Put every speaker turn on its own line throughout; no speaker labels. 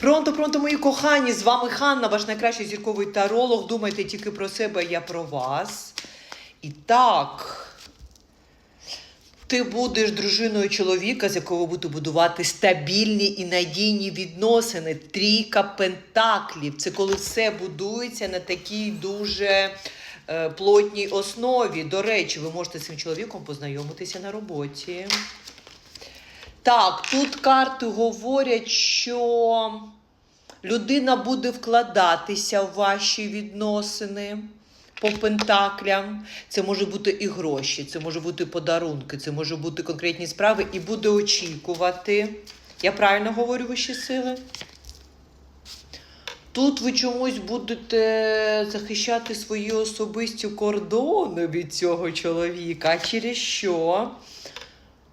Пронто, пронто, мої кохані! З вами Ханна, ваш найкращий зірковий таролог. Думайте тільки про себе, я про вас. І так, ти будеш дружиною чоловіка, з якого будете будувати стабільні і надійні відносини. Трійка пентаклів. Це коли все будується на такій дуже е, плотній основі. До речі, ви можете з цим чоловіком познайомитися на роботі. Так, тут карти говорять, що людина буде вкладатися в ваші відносини по пентаклям. Це може бути і гроші, це може бути подарунки, це може бути конкретні справи, і буде очікувати. Я правильно говорю вищі сили? Тут ви чомусь будете захищати свої особисті кордони від цього чоловіка. Через що?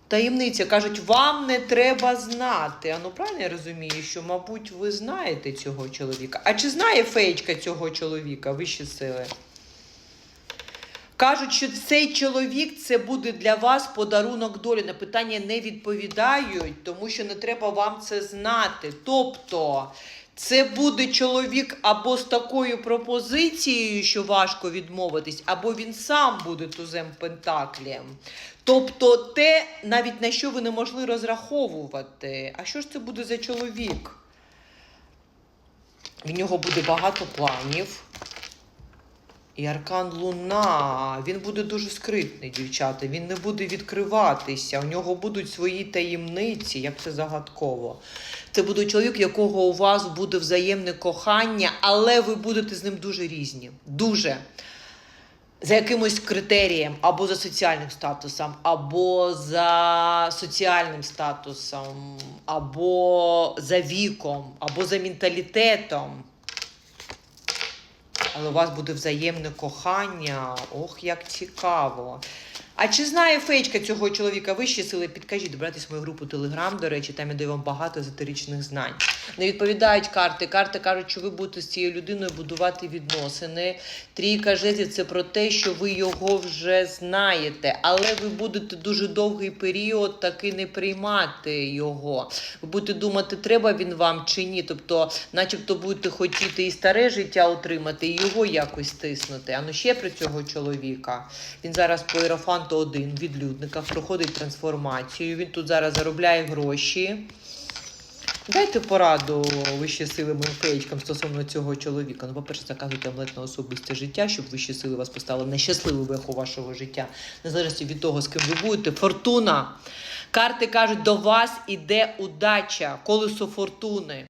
Таємниця кажуть, вам не треба знати. А ну правильно я розумію, що, мабуть, ви знаєте цього чоловіка. А чи знає феєчка цього чоловіка? Вищі сили? Кажуть, що цей чоловік це буде для вас подарунок долі. На питання не відповідають, тому що не треба вам це знати. Тобто, це буде чоловік або з такою пропозицією, що важко відмовитись, або він сам буде тузем Пентаклієм. Тобто, те, навіть на що ви не могли розраховувати. А що ж це буде за чоловік? В нього буде багато планів. І аркан Луна. Він буде дуже скритний, дівчата. Він не буде відкриватися. У нього будуть свої таємниці, як це загадково. Це буде чоловік, якого у вас буде взаємне кохання, але ви будете з ним дуже різні. Дуже. За якимось критерієм, або за соціальним статусом, або за соціальним статусом, або за віком, або за менталітетом. Але у вас буде взаємне кохання. Ох, як цікаво. А чи знає феєчка цього чоловіка вищі сили? Підкажіть, добратись в мою групу Телеграм, до речі, там я даю вам багато езотеричних знань. Не відповідають карти. Карти кажуть, що ви будете з цією людиною будувати відносини. Трійка жезлів – це про те, що ви його вже знаєте, але ви будете дуже довгий період таки не приймати його. Ви будете думати, треба він вам чи ні. Тобто, начебто, будете хотіти і старе життя отримати, і його якось стиснути. А ну ще про цього чоловіка. Він зараз по Іерофанту один в відлюдниках проходить трансформацію. Він тут зараз заробляє гроші. Дайте пораду вищі сили феєчкам стосовно цього чоловіка. Ну, по-перше, заказуйте амулет на особисте життя, щоб вищі сили вас поставили на щасливу веху вашого життя, незалежно від того, з ким ви будете. Фортуна. Карти кажуть, до вас іде удача, колесо фортуни.